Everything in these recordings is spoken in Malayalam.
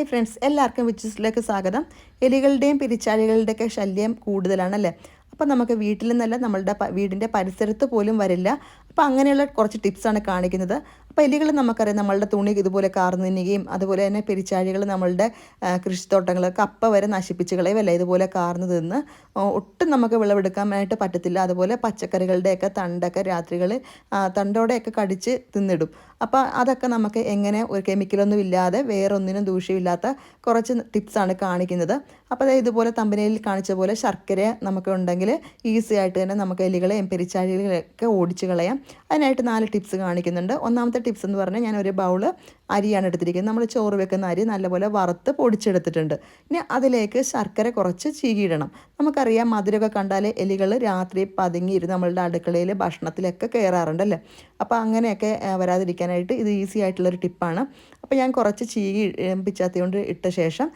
ഹായ് ഫ്രണ്ട്സ് എല്ലാവർക്കും വിച്ചസിലേക്ക് സ്വാഗതം. എലികളുടെയും പിരിച്ചാലികളുടെയൊക്കെ ശല്യം കൂടുതലാണല്ലേ? അപ്പോൾ നമുക്ക് വീട്ടിൽ നിന്നല്ല നമ്മളുടെ വീടിന്റെ പരിസരത്ത് പോലും വരില്ല. അപ്പോൾ അങ്ങനെയുള്ള കുറച്ച് ടിപ്സാണ് കാണിക്കുന്നത്. അപ്പോൾ എലികൾ നമുക്കറിയാം നമ്മളുടെ തുണി ഇതുപോലെ കാർന്നു തിന്നുകയും അതുപോലെ തന്നെ പെരിച്ചാഴികൾ നമ്മളുടെ കൃഷിത്തോട്ടങ്ങൾ കപ്പ വരെ നശിപ്പിച്ച് കളയുമല്ല ഇതുപോലെ കാർന്നു തിന്ന് ഒട്ടും നമുക്ക് വിളവെടുക്കാനായിട്ട് പറ്റത്തില്ല. അതുപോലെ പച്ചക്കറികളുടെയൊക്കെ തണ്ടൊക്കെ രാത്രികളിൽ തണ്ടോടെയൊക്കെ കടിച്ച് തിന്നിടും. അപ്പോൾ അതൊക്കെ നമുക്ക് എങ്ങനെ ഒരു കെമിക്കലൊന്നും ഇല്ലാതെ വേറെ ഒന്നിനും ദൂഷ്യമില്ലാത്ത കുറച്ച് ടിപ്സാണ് കാണിക്കുന്നത്. അപ്പോൾ അതായത് ഇതുപോലെ തമ്പനയിൽ കാണിച്ച പോലെ ശർക്കര നമുക്ക് ഉണ്ടെങ്കിൽ ഈസി ആയിട്ട് തന്നെ നമുക്ക് എലികളെയും പെരിച്ചാഴികളെയൊക്കെ ഓടിച്ച് കളയാം. അതിനായിട്ട് നാല് ടിപ്സ് കാണിക്കുന്നുണ്ട്. ഒന്നാമത്തെ ടിപ്സ് എന്ന് പറഞ്ഞാൽ ഞാൻ ഒരു ബൗൾ അരിയാണ് എടുത്തിരിക്കുന്നത്. നമ്മൾ ചോറ് വെക്കുന്ന അരി നല്ലപോലെ വറുത്ത് പൊടിച്ചെടുത്തിട്ടുണ്ട്. ഇനി അതിലേക്ക് ശർക്കര കുറച്ച് ചീകിയിടണം നമുക്കറിയാം മധുരമൊക്കെ കണ്ടാൽ എലികൾ രാത്രി പതുങ്ങിയിരുന്ന് നമ്മളുടെ അടുക്കളയിൽ ഭക്ഷണത്തിലൊക്കെ കയറാറുണ്ടല്ലേ അപ്പോൾ അങ്ങനെയൊക്കെ വരാതിരിക്കാനായിട്ട് ഇത് ഈസി ആയിട്ടുള്ളൊരു ടിപ്പാണ്. അപ്പോൾ ഞാൻ കുറച്ച് ചീകി പിച്ചാത്തി കൊണ്ട് ഇട്ട ശേഷം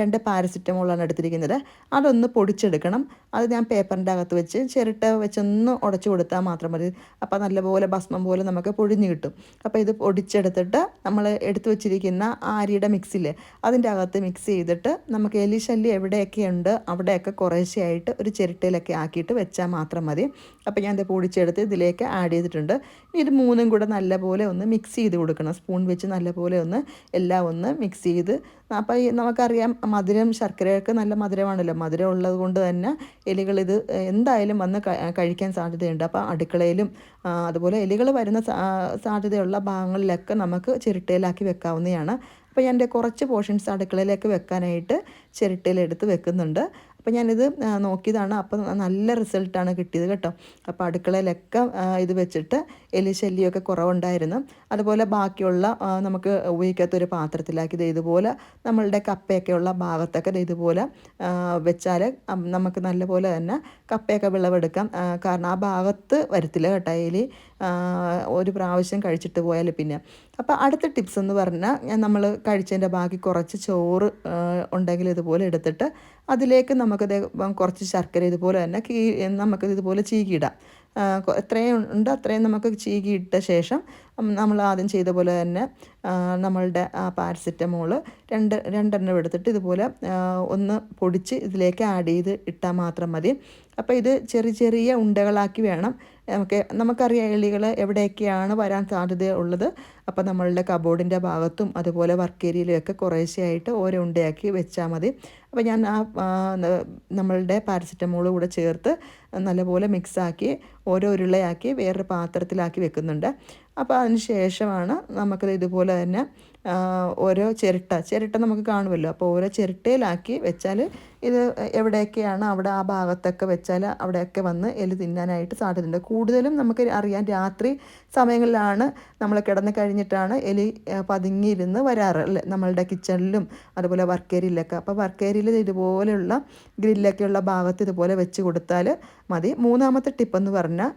രണ്ട് പാരസിറ്റമോളാണ് എടുത്തിരിക്കുന്നത്. അതൊന്ന് പൊടിച്ചെടുക്കണം. അത് ഞാൻ പേപ്പറിന്റെ അകത്ത് വെച്ച് ചിരട്ട വെച്ചൊന്ന് ഉടച്ചു കൊടുത്താൽ മാത്രം മതി. അപ്പോൾ നല്ലപോലെ ഭസ്മം പോലെ നമുക്ക് പൊഴിഞ്ഞ് കിട്ടും. അപ്പോൾ ഇത് പൊടിച്ചെടുത്തിട്ട് നമ്മൾ എടുത്തു വെച്ചിരിക്കുന്ന ആരിയുടെ മിക്സിൽ അതിന്റെ അകത്ത് മിക്സ് ചെയ്തിട്ട് നമുക്ക് എലിശല്യം എവിടെയൊക്കെ ഉണ്ട് അവിടെയൊക്കെ കുറേശ്ശെയായിട്ട് ഒരു ചിരട്ടയിലൊക്കെ ആക്കിയിട്ട് വെച്ചാൽ മാത്രം മതി. അപ്പോൾ ഞാൻ ഇത് പൊടിച്ചെടുത്ത് ഇതിലേക്ക് ആഡ് ചെയ്തിട്ടുണ്ട്. ഇനി ഇത് മൂന്നും കൂടെ നല്ലപോലെ ഒന്ന് മിക്സ് ചെയ്ത് കൊടുക്കണം. സ്പൂൺ വെച്ച് നല്ലപോലെ ഒന്ന് എല്ലാം ഒന്ന് മിക്സ് ചെയ്ത്. അപ്പോൾ ഈ നമുക്കറിയാം മധുരം ശർക്കരയൊക്കെ നല്ല മധുരമാണല്ലോ. മധുരം ഉള്ളത് കൊണ്ട് തന്നെ എലികൾ ഇത് എന്തായാലും വന്ന് കഴിക്കാൻ സാധ്യതയുണ്ട്. അപ്പോൾ അടുക്കളയിലും അതുപോലെ എലികൾ വരുന്ന സാധ്യതയുള്ള ഭാഗങ്ങളിലൊക്കെ നമുക്ക് ചിരട്ടയിലാക്കി വെക്കാവുന്നതാണ്. അപ്പോൾ ഞാൻ എന്റെ കുറച്ച് പോർഷൻസ് അടുക്കളയിലേക്ക് വെക്കാനായിട്ട് ചിരട്ടയിലെടുത്ത് വെക്കുന്നുണ്ട്. അപ്പോൾ ഞാനിത് നോക്കിയതാണ്. അപ്പോൾ നല്ല റിസൾട്ടാണ് കിട്ടിയത് കേട്ടോ. അപ്പോൾ അടുക്കളയിലൊക്കെ ഇത് വെച്ചിട്ട് എലി ശല്യമൊക്കെ കുറവുണ്ടായിരുന്നു. അതുപോലെ ബാക്കിയുള്ള നമുക്ക് ഉപയോഗിക്കാത്തൊരു പാത്രത്തിലാക്കി ഇത് ഇതുപോലെ നമ്മളുടെ കപ്പയൊക്കെയുള്ള ഭാഗത്തൊക്കെ ഇത് ഇതുപോലെ വെച്ചാൽ നമുക്ക് നല്ലപോലെ തന്നെ കപ്പയൊക്കെ വിളവെടുക്കാം. കാരണം ആ ഭാഗത്ത് വരത്തില്ല കേട്ടോ എലി. ഒരു പ്രാവശ്യം കഴിച്ചിട്ട് പോയാൽ പിന്നെ. അപ്പോൾ അടുത്ത ടിപ്സ് എന്ന് പറഞ്ഞാൽ ഞാൻ നമ്മൾ കഴിച്ചതിന്റെ ബാക്കി കുറച്ച് ചോറ് ഉണ്ടെങ്കിൽ ഇതുപോലെ എടുത്തിട്ട് അതിലേക്ക് നമുക്കത് കുറച്ച് ശർക്കര ഇതുപോലെ തന്നെ കീ നമുക്ക് ഇതുപോലെ ചീകിയിടാം എത്രയും ഉണ്ട് അത്രയും നമുക്ക് ചീകിയിട്ട ശേഷം നമ്മൾ ആദ്യം ചെയ്ത പോലെ തന്നെ നമ്മളുടെ ആ പാരസിറ്റമോൾ രണ്ട് രണ്ടെണ്ണം എടുത്തിട്ട് ഇതുപോലെ ഒന്ന് പൊടിച്ച് ഇതിലേക്ക് ആഡ് ചെയ്ത് ഇട്ടാൽ മാത്രം മതി. അപ്പോൾ ഇത് ചെറിയ ചെറിയ ഉണ്ടകളാക്കി വേണം. നമുക്ക് നമുക്കറിയാം എലികൾ എവിടെയൊക്കെയാണ് വരാൻ സാധ്യത ഉള്ളത്. അപ്പോൾ നമ്മളുടെ കബോർഡിന്റെ ഭാഗത്തും അതുപോലെ വർക്ക് ഏരിയയിലൊക്കെ കുറേശ്ശെയായിട്ട് ഓരോ ഉണ്ടയാക്കി വെച്ചാൽ മതി. അപ്പോൾ ഞാൻ ആ നമ്മളുടെ പാരസെറ്റമോൾ കൂടെ ചേർത്ത് നല്ലപോലെ മിക്സാക്കി ഓരോ ഉരുളയാക്കി വേറൊരു പാത്രത്തിലാക്കി വെക്കുന്നുണ്ട്. അപ്പോൾ അതിന് ശേഷമാണ് നമുക്കത് ഇതുപോലെ തന്നെ ഓരോ ചിരട്ട ചിരട്ട നമുക്ക് കാണുമല്ലോ. അപ്പോൾ ഓരോ ചിരട്ടയിലാക്കി വെച്ചാൽ ഇത് എവിടെയൊക്കെയാണ് അവിടെ ആ ഭാഗത്തൊക്കെ വെച്ചാൽ അവിടെയൊക്കെ വന്ന് എലി തിന്നാനായിട്ട് സാധ്യതയുണ്ട്. കൂടുതലും നമുക്ക് അറിയാൻ രാത്രി സമയങ്ങളിലാണ് നമ്മൾ കിടന്ന് കഴിഞ്ഞിട്ടാണ് എലി പതുങ്ങിയിരുന്ന് വരാറ്. അല്ലേ നമ്മളുടെ കിച്ചണിലും അതുപോലെ വർക്ക് ഏരിയയിലൊക്കെ അപ്പോൾ വർക്ക് ഏരിയയിൽ ഇതുപോലെയുള്ള ഗ്രില്ലൊക്കെയുള്ള ഭാഗത്ത് ഇതുപോലെ വെച്ച് കൊടുത്താൽ മതി. മൂന്നാമത്തെ ടിപ്പെന്ന് പറഞ്ഞാൽ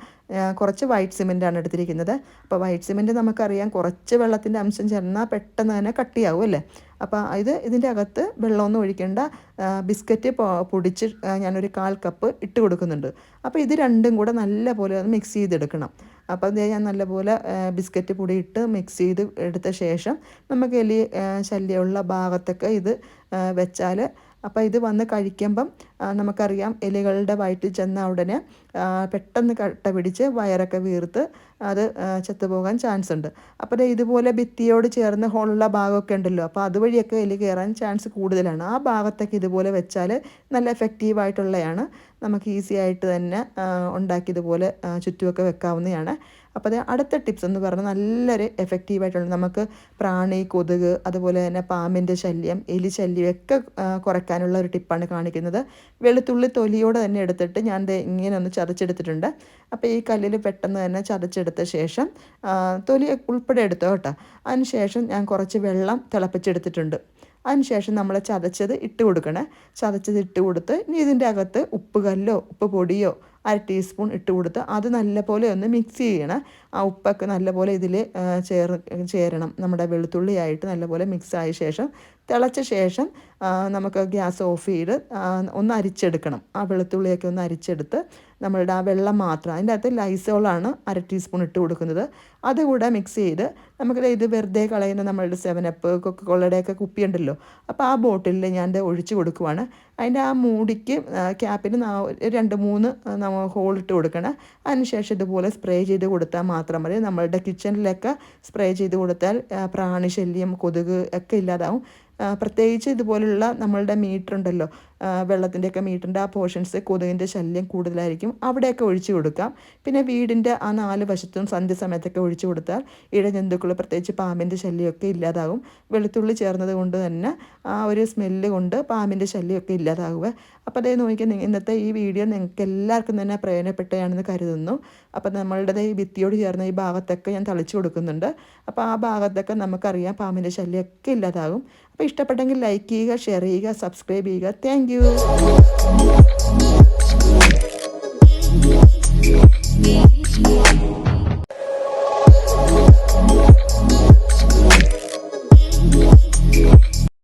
കുറച്ച് വൈറ്റ് സിമെന്റാണ് എടുത്തിരിക്കുന്നത്. അപ്പോൾ വൈറ്റ് സിമെന്റ് നമുക്കറിയാം കുറച്ച് വെള്ളത്തിന്റെ അംശം ചേർന്നാൽ പെട്ടെന്ന് തന്നെ കട്ടിയാവും അല്ലേ? അപ്പോൾ ഇത് ഇതിന്റെ അകത്ത് വെള്ളമൊന്നും ഒഴിക്കേണ്ട. ബിസ്ക്കറ്റ് പൊടിച്ച് ഞാനൊരു കാൽ കപ്പ് ഇട്ട് കൊടുക്കുന്നുണ്ട്. അപ്പോൾ ഇത് രണ്ടും കൂടെ നല്ലപോലെ ഒന്ന് മിക്സ് ചെയ്തെടുക്കണം. അപ്പോൾ ഇത് ഞാൻ നല്ലപോലെ ബിസ്ക്കറ്റ് പൊടി ഇട്ട് മിക്സ് ചെയ്ത് എടുത്ത ശേഷം നമുക്ക് എലി ശല്യമുള്ള ഭാഗത്തൊക്കെ ഇത് വെച്ചാൽ അപ്പോൾ ഇത് വന്ന് കഴിക്കുമ്പം നമുക്കറിയാം എലികളുടെ വയറ്റിൽ ചെന്ന ഉടനെ പെട്ടെന്ന് കട്ട പിടിച്ച് വയറൊക്കെ വീർത്ത് അത് ചത്തുപോകാൻ ചാൻസ് ഉണ്ട്. അപ്പോൾ ദേ ഇതുപോലെ ഭിത്തിയോട് ചേർന്ന് ഹോളുള്ള ഭാഗമൊക്കെ ഉണ്ടല്ലോ അപ്പോൾ അതുവഴിയൊക്കെ എലി കയറാൻ ചാൻസ് കൂടുതലാണ്. ആ ഭാഗത്തൊക്കെ ഇതുപോലെ വെച്ചാൽ നല്ല എഫക്റ്റീവായിട്ടുള്ളതാണ് നമുക്ക് ഈസി ആയിട്ട് തന്നെ ഉണ്ടാക്കിയതുപോലെ ചുറ്റുമൊക്കെ വെക്കാവുന്നതാണ്. അപ്പോൾ അത് അടുത്ത ടിപ്സ് എന്ന് പറഞ്ഞാൽ നല്ലൊരു എഫക്റ്റീവായിട്ടുള്ള നമുക്ക് പ്രാണി കൊതുക് അതുപോലെ തന്നെ പാമ്പിന്റെ ശല്യം എലി ശല്യം ഒക്കെ കുറയ്ക്കാനുള്ള ഒരു ടിപ്പാണ് കാണിക്കുന്നത്. വെളുത്തുള്ളി തൊലിയോടെ തന്നെ എടുത്തിട്ട് ഞാൻ ഇങ്ങനെ ഒന്ന് ചതച്ചെടുത്തിട്ടുണ്ട്. അപ്പോൾ ഈ കല്ലിൽ പെട്ടെന്ന് തന്നെ ചതച്ചെടുത്ത ശേഷം തൊലി ഉൾപ്പെടെ എടുത്തോ കേട്ടോ. അതിനുശേഷം ഞാൻ കുറച്ച് വെള്ളം തിളപ്പിച്ചെടുത്തിട്ടുണ്ട്. അതിനുശേഷം നമ്മൾ ചതച്ചത് ഇട്ട് കൊടുക്കണേ. ചതച്ചത് ഇട്ട് കൊടുത്ത് ഇനി ഇതിന്റെ അകത്ത് ഉപ്പ് കല്ലോ ഉപ്പ് പൊടിയോ അര ടീസ്പൂൺ ഇട്ട് കൊടുത്ത് അത് നല്ലപോലെ ഒന്ന് മിക്സ് ചെയ്യണം. ആ ഉപ്പൊക്കെ നല്ലപോലെ ഇതിൽ ചേർ ചേരണം. നമ്മുടെ വെളുത്തുള്ളിയായിട്ട് നല്ലപോലെ മിക്സ് ആയ ശേഷം തിളച്ച ശേഷം നമുക്ക് ഗ്യാസ് ഓഫ് ചെയ്ത് ഒന്ന് അരിച്ചെടുക്കണം. ആ വെളുത്തുള്ളിയൊക്കെ ഒന്ന് അരിച്ചെടുത്ത് നമ്മളുടെ ആ വെള്ളം മാത്രം അതിന്റെ അകത്ത് ലൈസോളാണ് അര ടീസ്പൂൺ ഇട്ട് കൊടുക്കുന്നത്. അതുകൂടെ മിക്സ് ചെയ്ത് നമുക്ക് ഇത് വെറുതെ കളയുന്ന നമ്മളുടെ സെവനപ്പ് കൊക്കക്കോളയുടെയൊക്കെ കുപ്പി ഉണ്ടല്ലോ അപ്പോൾ ആ ബോട്ടിലിൽ ഞാൻ ഒഴിച്ച് കൊടുക്കുവാണ്. അതിന്റെ ആ മൂടിക്ക് ക്യാപ്പിന് രണ്ട് മൂന്ന് ഹോൾ ഇട്ട് കൊടുക്കണം. അതിനുശേഷം ഇതുപോലെ സ്പ്രേ ചെയ്ത് കൊടുത്താൽ മാത്രം മതി. നമ്മളുടെ കിച്ചണിലൊക്കെ സ്പ്രേ ചെയ്ത് കൊടുത്താൽ പ്രാണിശല്യം കൊതുക് ഒക്കെ ഇല്ലാതാവും. പ്രത്യേകിച്ച് ഇതുപോലുള്ള നമ്മളുടെ മീറ്റർ ഉണ്ടല്ലോ. വെള്ളത്തിന്റെയൊക്കെ മീറ്ററിന്റെ ആ പോർഷൻസ് കൊതുകിന്റെ ശല്യം കൂടുതലായിരിക്കും. അവിടെയൊക്കെ ഒഴിച്ചു കൊടുക്കാം. പിന്നെ വീടിന്റെ ആ നാല് വശത്തും സന്ധ്യ സമയത്തൊക്കെ ഒഴിച്ചു കൊടുത്താൽ ഇഴജന്തുക്കൾ പ്രത്യേകിച്ച് പാമ്പിന്റെ ശല്യമൊക്കെ ഇല്ലാതാകും. വെളുത്തുള്ളി ചേർന്നത് കൊണ്ട് തന്നെ ആ ഒരു സ്മെല്ല് കൊണ്ട് പാമ്പിന്റെ ശല്യമൊക്കെ ഇല്ലാതാകുക അപ്പോൾ അതേ നോക്കിയാൽ ഇന്നത്തെ ഈ വീഡിയോ നിങ്ങൾക്ക് എല്ലാവർക്കും തന്നെ പ്രയോജനപ്പെട്ടതാണെന്ന് കരുതുന്നു. അപ്പോൾ നമ്മളുടെ ഈ ഭിത്തിയോട് ചേർന്ന ഈ ഭാഗത്തൊക്കെ ഞാൻ തളിച്ചു കൊടുക്കുന്നുണ്ട്. അപ്പോൾ ആ ഭാഗത്തൊക്കെ നമുക്കറിയാം പാമ്പിന്റെ ശല്യമൊക്കെ ഇല്ലാതാകും. അപ്പോൾ ഇഷ്ടപ്പെട്ടെങ്കിൽ ലൈക്ക് ചെയ്യുക ഷെയർ ചെയ്യുക സബ്സ്ക്രൈബ് ചെയ്യുക. Thank you.